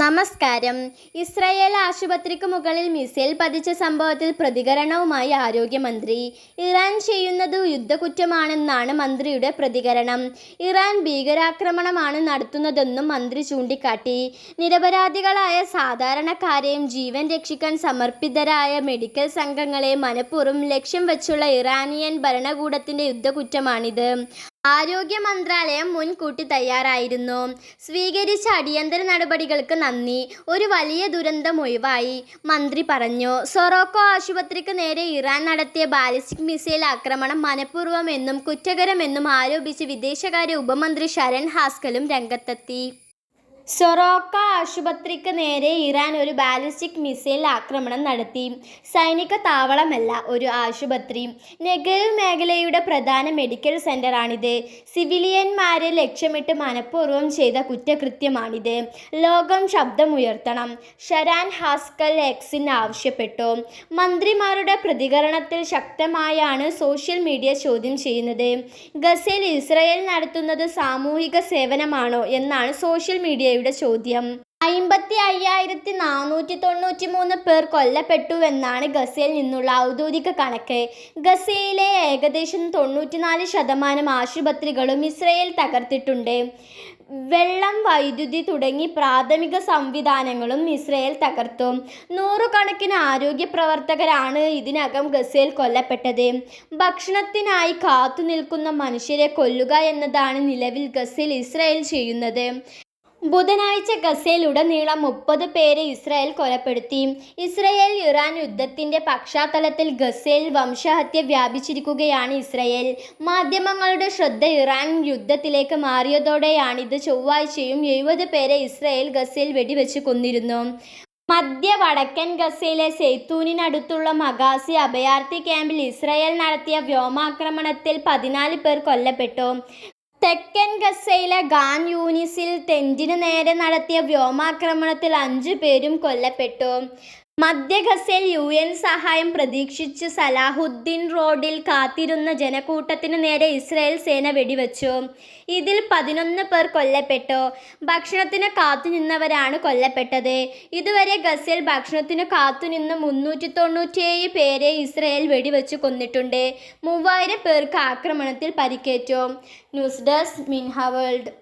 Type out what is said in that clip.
നമസ്കാരം. ഇസ്രായേൽ ആശുപത്രിക്ക് മുകളിൽ മിസൈൽ പതിച്ച സംഭവത്തിൽ പ്രതികരണവുമായി ആരോഗ്യമന്ത്രി ഇറാൻ ചെയ്യുന്നത് യുദ്ധകുറ്റമാണെന്നാണ് മന്ത്രിയുടെ പ്രതികരണം. ഇറാൻ ഭീകരാക്രമണമാണ് നടത്തുന്നതെന്നും മന്ത്രി ചൂണ്ടിക്കാട്ടി. നിരപരാധികളായ സാധാരണക്കാരെയും ജീവൻ രക്ഷിക്കാൻ സമർപ്പിതരായ മെഡിക്കൽ സംഘങ്ങളെ മനഃപൂർവം ലക്ഷ്യം വെച്ചുള്ള ഇറാനിയൻ ഭരണകൂടത്തിന്റെ യുദ്ധക്കുറ്റമാണിത്. ആരോഗ്യ മന്ത്രാലയം മുൻകൂട്ടി തയ്യാറായിരുന്നു. സ്വീകരിച്ച അടിയന്തര നടപടികൾക്ക് നന്ദി. ഒരു വലിയ ദുരന്തം ഒഴിവായി. മന്ത്രി പറഞ്ഞു സൊറോക്കോ ആശുപത്രിക്ക് നേരെ ഇറാൻ നടത്തിയ ബാലിസ്റ്റിക് മിസൈൽ ആക്രമണം മനഃപൂർവമെന്നും കുറ്റകരമെന്നും ആരോപിച്ച് വിദേശകാര്യ ഉപമന്ത്രി ഷരൺ ഹാസ്കലും രംഗത്തെത്തി. സൊറോക്ക ആശുപത്രിക്ക് നേരെ ഇറാൻ ഒരു ബാലിസ്റ്റിക് മിസൈൽ ആക്രമണം നടത്തി. സൈനിക താവളമല്ല ഒരു ആശുപത്രി. നെഗവ് മേഖലയുടെ പ്രധാന മെഡിക്കൽ സെന്ററാണിത് സിവിലിയന്മാരെ ലക്ഷ്യമിട്ട് മനഃപൂർവം ചെയ്ത കുറ്റകൃത്യമാണിത്. ലോകം ശബ്ദമുയർത്തണം. ഷരാൻ ഹാസ്കൽ എക്സിൻ ആവശ്യപ്പെട്ടു. മന്ത്രിമാരുടെ പ്രതികരണത്തിൽ ശക്തമായാണ് സോഷ്യൽ മീഡിയ ചോദ്യം ചെയ്യുന്നത്. ഗസയിൽ ഇസ്രയേൽ നടത്തുന്നത് സാമൂഹിക സേവനമാണോ എന്നാണ് സോഷ്യൽ മീഡിയയുടെ ചോദ്യം. അമ്പത്തി അയ്യായിരത്തി നാനൂറ്റി തൊണ്ണൂറ്റി മൂന്ന് പേർ കൊല്ലപ്പെട്ടുവെന്നാണ് ഗസയിൽ നിന്നുള്ള ഔദ്യോഗിക കണക്ക്. ഗസയിലെ ഏകദേശം തൊണ്ണൂറ്റിനാല് ശതമാനം ആശുപത്രികളും ഇസ്രയേൽ തകർത്തിട്ടുണ്ട്. വെള്ളം വൈദ്യുതി തുടങ്ങി പ്രാഥമിക സംവിധാനങ്ങളും ഇസ്രയേൽ തകർത്തു. നൂറുകണക്കിന് ആരോഗ്യ പ്രവർത്തകരാണ് ഇതിനകം ഗസയിൽ കൊല്ലപ്പെട്ടത്. ഭക്ഷണത്തിനായി കാത്തു നിൽക്കുന്ന മനുഷ്യരെ കൊല്ലുക എന്നതാണ് നിലവിൽ ഗസയിൽ ഇസ്രയേൽ ചെയ്യുന്നത്. ബുധനാഴ്ച ഗസയിലുടനീളം മുപ്പത് പേരെ ഇസ്രായേൽ കൊലപ്പെടുത്തി. ഇസ്രായേൽ ഇറാൻ യുദ്ധത്തിന്റെ പശ്ചാത്തലത്തിൽ ഗസയിൽ വംശഹത്യ വ്യാപിച്ചിരിക്കുകയാണ് ഇസ്രായേൽ. മാധ്യമങ്ങളുടെ ശ്രദ്ധ ഇറാൻ യുദ്ധത്തിലേക്ക് മാറിയതോടെയാണിത്. ചൊവ്വാഴ്ചയും എഴുപത് പേരെ ഇസ്രായേൽ ഗസയിൽ വെടിവെച്ച് കൊന്നിരുന്നു. മധ്യ വടക്കൻ ഗസയിലെ സെയ്ത്തൂനിനടുത്തുള്ള മഗാസി അഭയാർത്ഥി ക്യാമ്പിൽ ഇസ്രായേൽ നടത്തിയ വ്യോമാക്രമണത്തിൽ പതിനാല് പേർ കൊല്ലപ്പെട്ടു. തെക്കൻ ഗസയിലെ ഗാൻ യൂനിസിൽ ടെന്റിന് നേരെ നടത്തിയ വ്യോമാക്രമണത്തിൽ അഞ്ചു പേരും കൊല്ലപ്പെട്ടു. മധ്യ ഗസയിൽ യു എൻ സഹായം പ്രതീക്ഷിച്ച് സലാഹുദ്ദീൻ റോഡിൽ കാത്തിരുന്ന ജനക്കൂട്ടത്തിനു നേരെ ഇസ്രായേൽ സേന വെടിവെച്ചു. ഇതിൽ പതിനൊന്ന് പേർ കൊല്ലപ്പെട്ടു. ഭക്ഷണത്തിന് കാത്തുനിന്നവരാണ് കൊല്ലപ്പെട്ടത്. ഇതുവരെ ഗസയിൽ ഭക്ഷണത്തിന് കാത്തുനിന്ന് മുന്നൂറ്റി തൊണ്ണൂറ്റിയേഴ് പേരെ ഇസ്രായേൽ വെടിവെച്ച് കൊന്നിട്ടുണ്ട്. മൂവായിരം പേർക്ക് ആക്രമണത്തിൽ പരിക്കേറ്റു. ന്യൂസ് ഡെസ്ക് മിൻഹ വേൾഡ്.